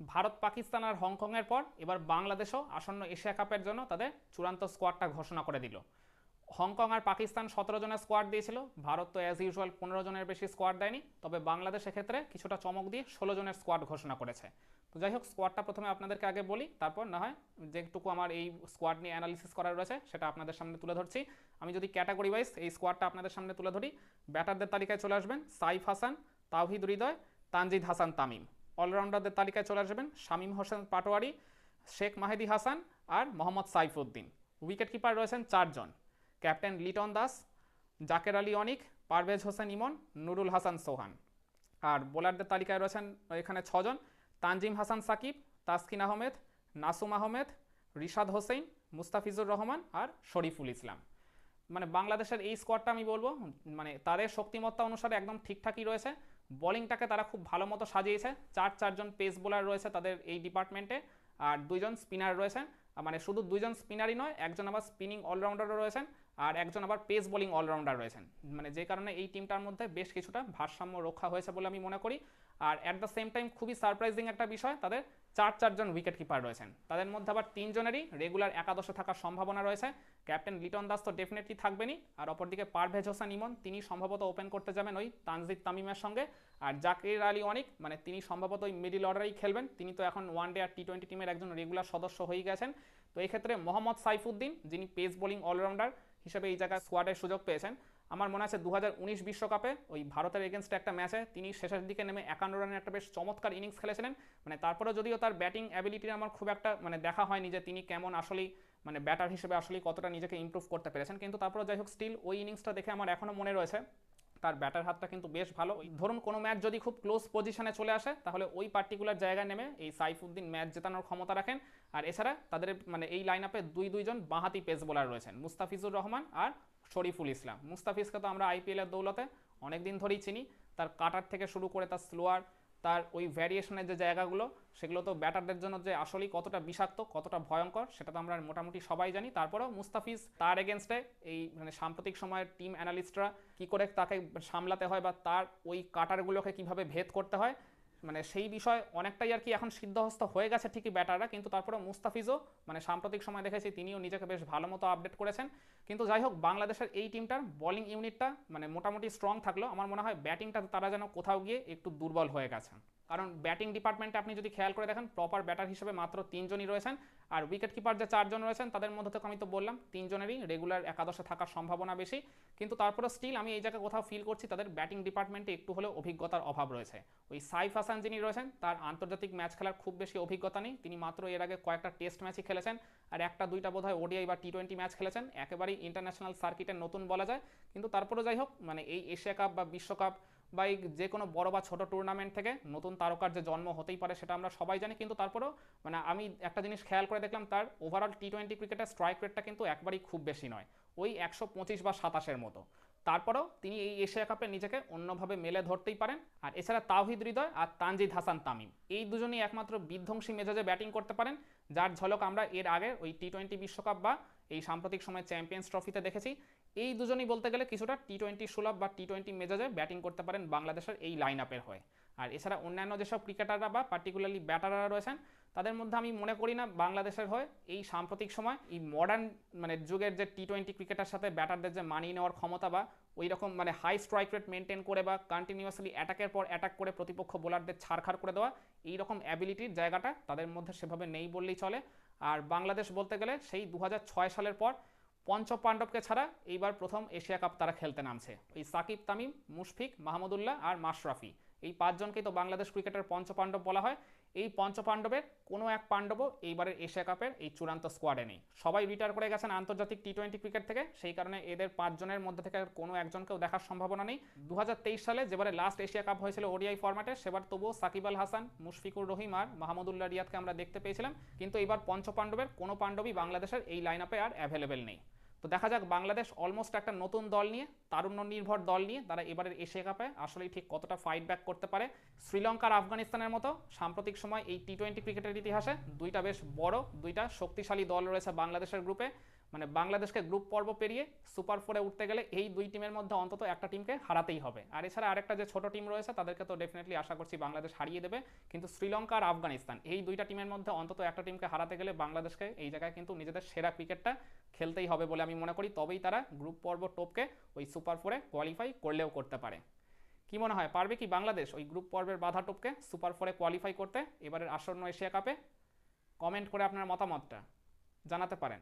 ভারত, পাকিস্তান আর হংকংয়ের পর এবার বাংলাদেশও আসন্ন এশিয়া কাপের জন্য তাদের চূড়ান্ত স্কোয়াডটা ঘোষণা করে দিল। হংকং আর পাকিস্তান সতেরো জনের স্কোয়াড দিয়েছিল। ভারত তো অ্যাজ ইউজুয়াল পনেরো জনের বেশি স্কোয়াড দেয়নি। তবে বাংলাদেশ ক্ষেত্রে কিছুটা চমক দিয়ে ষোলো জনের স্কোয়াড ঘোষণা করেছে। তো যাই হোক, স্কোয়াডটা প্রথমে আপনাদেরকে আগে বলি, তারপর না হয় যেটুকু আমার এই স্কোয়াড নিয়ে অ্যানালিসিস করা রয়েছে সেটা আপনাদের সামনে তুলে ধরছি। আমি যদি ক্যাটাগরি ওয়াইজ এই স্কোয়াডটা আপনাদের সামনে তুলে ধরি, ব্যাটারদের তালিকায় চলে আসবেন সাইফ হাসান, তাওহিদ হৃদয়, তানজিদ হাসান, তামিম। অলরাউন্ডারদের তালিকায় চলে আসবেন শামীম হোসেন পাটোয়ারি, শেখ মাহেদি হাসান আর মোহাম্মদ সাইফুদ্দিন। উইকেট কিপার রয়েছেন চারজন। ক্যাপ্টেন লিটন দাস, জাকের আলী অনিক, পারভেজ হোসেন ইমন, নুরুল হাসান সোহান। আর বোলারদের তালিকায় রয়েছেন এখানে ছজন, তানজিম হাসান সাকিব, তাসকিন আহমেদ, নাসুম আহমেদ, রিশাদ হোসেন মুস্তাফিজুর রহমান আর শরীফুল ইসলাম। মানে বাংলাদেশের এই স্কোয়াডটা আমি বলব মানে তাদের শক্তিমত্তা অনুসারে একদম ঠিকঠাকই রয়েছে। বোলিংটাকে তারা খুব ভালো মতো সাজিয়েছে। চার, চারজন পেস বোলার রয়েছে তাদের এই ডিপার্টমেন্টে। আর দুইজন স্পিনার রয়েছেন। মানে শুধু দুইজন স্পিনারই নয়, একজন আবার স্পিনিং অলরাউন্ডারও রয়েছেন আর একজন আবার পেস বোলিং অলরাউন্ডার রয়েছেন। মানে যে কারণে এই টিমটার মধ্যে বেশ কিছুটা ভারসাম্য রক্ষা হয়েছে বলে আমি মনে করি। আর অ্যাট দ্য সেম টাইম খুবই সারপ্রাইজিং একটা বিষয় তাদের চার চারজন উইকেট কিপার রয়েছেন। তাদের মধ্যে আবার তিনজনেরই রেগুলার একাদশে থাকার সম্ভাবনা রয়েছে। ক্যাপ্টেন লিটন দাস তো ডেফিনেটলি থাকবেনই। আর অপরদিকে পারভেজ হোসেন ইমন, তিনি সম্ভবত ওপেন করতে যাবেন ওই তানজিদ তামিমের সঙ্গে। আর জাকির আলী অনিক মানে তিনি সম্ভবত ওই মিডিল অর্ডারেই খেলবেন। তিনি তো এখন ওয়ান ডে আর টি টোয়েন্টি টিমের একজন রেগুলার সদস্য হয়ে গেছেন। তো এই ক্ষেত্রে মোহাম্মদ সাইফুদ্দিন, যিনি পেস বোলিং অলরাউন্ডার হিসেবে এই জায়গায় স্কোয়াডের সুযোগ পেয়েছেন। আমার মনে আছে দু বিশ্বকাপে ওই ভারতের এগেনস্টে একটা ম্যাচে তিনি শেষের দিকে নেমে একান্ন রানের একটা বেশ চমৎকার ইনিংস খেলেছিলেন। মানে তারপরে যদিও তার ব্যাটিং অ্যাবিলিটি আমার খুব একটা মানে দেখা হয়নি যে তিনি কেমন আসলেই মানে ব্যাটার হিসেবে আসলেই কতটা নিজেকে ইম্প্রুভ করতে পেরেছেন। কিন্তু তারপরে যাই হোক স্টিল ওই ইনিংসটা দেখে আমার এখনও মনে রয়েছে। তার ব্যাটার হাতটা কিন্তু বেশ ভালো। ধরুন কোনো ম্যাচ যদি খুব ক্লোজ পজিশনে চলে আসে, তাহলে ওই পার্টিকুলার জায়গায় নেমে এই সাইফুদ্দিন ম্যাচ জেতানোর ক্ষমতা রাখেন। আর এছাড়া তাদের মানে এই লাইন আপে দুই, দুইজন বাঁহাতি পেস বোলার রয়েছেন, মুস্তাফিজুর রহমান আর শরীফুল ইসলাম। মুস্তাফিজকে তো আমরা আইপিএলের দৌলতে অনেকদিন ধরেই চিনি। তার কাটার থেকে শুরু করে তার স্লোয়ার তার ওই ভ্যারিয়েশনের যে জায়গাগুলো, সেগুলো তো ব্যাটারদের জন্য যে আসলেই কতটা বিষাক্ত, কতটা ভয়ঙ্কর, সেটা তো আমরা মোটামুটি সবাই জানি। তারপরেও মুস্তাফিজ তার এগেনস্টে এই মানে সাম্প্রতিক সময়ের টিম অ্যানালিস্টরা কী করে তাকে সামলাতে হয় বা তার ওই কাটারগুলোকে কীভাবে ভেদ করতে হয় মানে সেই বিষয় অনেকটাই আর কি এখন সিদ্ধহস্ত হয়ে গেছে ঠিকই ব্যাটাররা, কিন্তু তারপরে মুস্তাফিজও মানে সাম্প্রতিক সময় দেখেছি তিনিও নিজেকে বেশ ভালো মতো আপডেট করেছেন। কিন্তু যাই হোক, বাংলাদেশের এই টিমটার বোলিং ইউনিটটা মানে মোটামুটি স্ট্রং থাকলেও আমার মনে হয় ব্যাটিংটা তারা যেন কোথাও গিয়ে একটু দুর্বল হয়ে গেছে কারণ ব্যাটিং ডিপার্টমেন্টে আপনি যদি খেয়াল করে দেখেন প্রপার ব্যাটার হিসেবে মাত্র তিনজনই রয়েছেন। আর উইকেট কিপার যে চারজন রয়েছেন, তাদের মধ্যে থেকে আমি তো বললাম, তিনজনেরই রেগুলার একাদশে থাকার সম্ভাবনা বেশি। কিন্তু তারপরে স্টিল আমি এই জায়গায় কোথাও ফিল করছি, তাদের ব্যাটিং ডিপার্টমেন্টে একটু হলেও অভিজ্ঞতার অভাব রয়েছে। ওই সাইফ হাসান যিনি রয়েছেন, তার আন্তর্জাতিক ম্যাচ খেলার খুব বেশি অভিজ্ঞতা নেই। তিনি মাত্র এর আগে কয়েকটা টেস্ট ম্যাচই খেলেছেন, আর একটা দুইটা বোধহয় ওডিআই বা টি টোয়েন্টি ম্যাচ খেলেছেন। একেবারেই ইন্টারন্যাশনাল সার্কিটের নতুন বলা যায়। কিন্তু তারপরে যাই হোক মানে এই এশিয়া কাপ বা বিশ্বকাপ বা এই যে কোনো বড় বা ছোট টুর্নামেন্ট থেকে নতুন তারকার যে জন্ম হতেই পারে সেটা আমরা সবাই জানি, কিন্তু তারপরেও মানে আমি একটা জিনিস খেয়াল করে দেখলাম তার ওভারঅল টি টোয়েন্টি ক্রিকেটের স্ট্রাইক রেটটা কিন্তু একবারই খুব বেশি নয়, ওই একশো পঁচিশ বা সাতাশের মতো। তারপরেও তিনি এই এশিয়া কাপে নিজেকে অন্যভাবে মেলে ধরতেই পারেন, আর এছাড়া তাওহিদ হৃদয় আর তানজিদ হাসান তামিম। এই দুজনই একমাত্র বিধ্বংসী মেজাজে ব্যাটিং করতে পারেন, যার ঝলক আমরা এর আগে ওই টি টোয়েন্টি বিশ্বকাপ বা এই সাম্প্রতিক সময় চ্যাম্পিয়ন্স ট্রফিতে দেখেছি। এই দুজনই বলতে গেলে কিছুটা টি টোয়েন্টি সুলভ বা টি টোয়েন্টি মেজাজে ব্যাটিং করতে পারেন বাংলাদেশের এই লাইন আপের হয়ে। আর এছাড়া অন্যান্য যেসব ক্রিকেটাররা বা পার্টিকুলারলি ব্যাটাররা রয়েছেন, তাদের মধ্যে আমি মনে করি না বাংলাদেশের হয়ে এই সাম্প্রতিক সময় এই মডার্ন মানে যুগের যে টি টোয়েন্টি ক্রিকেটার সাথে ব্যাটারদের যে মানিয়ে নেওয়ার ক্ষমতা বা ওই রকম মানে হাই স্ট্রাইক রেট মেনটেন করে বা কন্টিনিউয়াসলি অ্যাটাকের পর অ্যাটাক করে প্রতিপক্ষ বোলারদের ছাড়খাড় করে দেওয়া এই রকম অ্যাবিলিটির জায়গাটা তাদের মধ্যে সেভাবে নেই বললেই চলে। আর বাংলাদেশ বলতে গেলে সেই দু হাজার ছয় সালের পর পঞ্চ পাণ্ডবকে ছাড়া এইবার প্রথম এশিয়া কাপ তারা খেলতে নামছে। ওই সাকিব, তামিম, মুশফিক মাহমুদুল্লাহ আর মাশরাফি। এই পাঁচজনকেই তো বাংলাদেশ ক্রিকেটের পঞ্চপাণ্ডব বলা হয়। এই পঞ্চপাণ্ডবের কোনো এক পাণ্ডবও এইবারের এশিয়া কাপের এই চূড়ান্ত স্কোয়াডে নেই। সবাই রিটায়ার করে গেছেন আন্তর্জাতিক টি টোয়েন্টি ক্রিকেট থেকে। সেই কারণে এদের পাঁচজনের মধ্যে থেকে কোনো একজনকেও দেখার সম্ভাবনা নেই। দু হাজার তেইশ সালে যেবারে লাস্ট এশিয়া কাপ হয়েছিল ওডিআই ফরম্যাটে সেবার তবুও সাকিব আল হাসান, মুশফিকুর রহিম আর মাহমুদুল্লাহ রিয়াদকে আমরা দেখতে পেয়েছিলাম। কিন্তু এবার পঞ্চপাণ্ডবের কোনো পাণ্ডবই বাংলাদেশের এই লাইন আপে আর অ্যাভেলেবেল নেই। তো দেখা যাক, বাংলাদেশ অলমোস্ট একটা নতুন দল নিয়ে তারুণ্য নির্ভর দল নিয়ে তারা এবারের এশিয়া কাপে আসলে ঠিক কতটা ফাইট ব্যাক করতে পারে। শ্রীলঙ্কার আফগানিস্তানের মতো সাম্প্রতিক সময় এই টি টোয়েন্টি ক্রিকেটের ইতিহাসে দুইটা বেশ বড়, দুইটা শক্তিশালী দল রয়েছে বাংলাদেশের গ্রুপে মানে বাংলাদেশকে গ্রুপ পর্ব পেরিয়ে সুপার ফোরে উঠতে গেলে এই দুই টিমের মধ্যে অন্তত একটা টিমকে হারাতেই হবে। আর এছাড়া আরেকটা যে ছোট টিম রয়েছে, তাদেরকে তো ডেফিনেটলি আশা করছি বাংলাদেশ হারিয়ে দেবে। কিন্তু শ্রীলঙ্কা আর আফগানিস্তান, এই দুইটা টিমের মধ্যে অন্তত একটা টিমকে হারাতে গেলে বাংলাদেশকে এই জায়গায় কিন্তু নিজেদের সেরা ক্রিকেটটা খেলতেই হবে বলে আমি মনে করি। তবেই তারা গ্রুপ পর্ব টপকে ওই সুপার ফোরে কোয়ালিফাই করলেও করতে পারে। কি মনে হয়, পারবে কি বাংলাদেশ ওই গ্রুপ পর্বের বাধা টপকে সুপার ফোরে কোয়ালিফাই করতে? এবারের আসন্ন এশিয়া কাপে কমেন্ট করে আপনার মতামতটা জানাতে পারেন।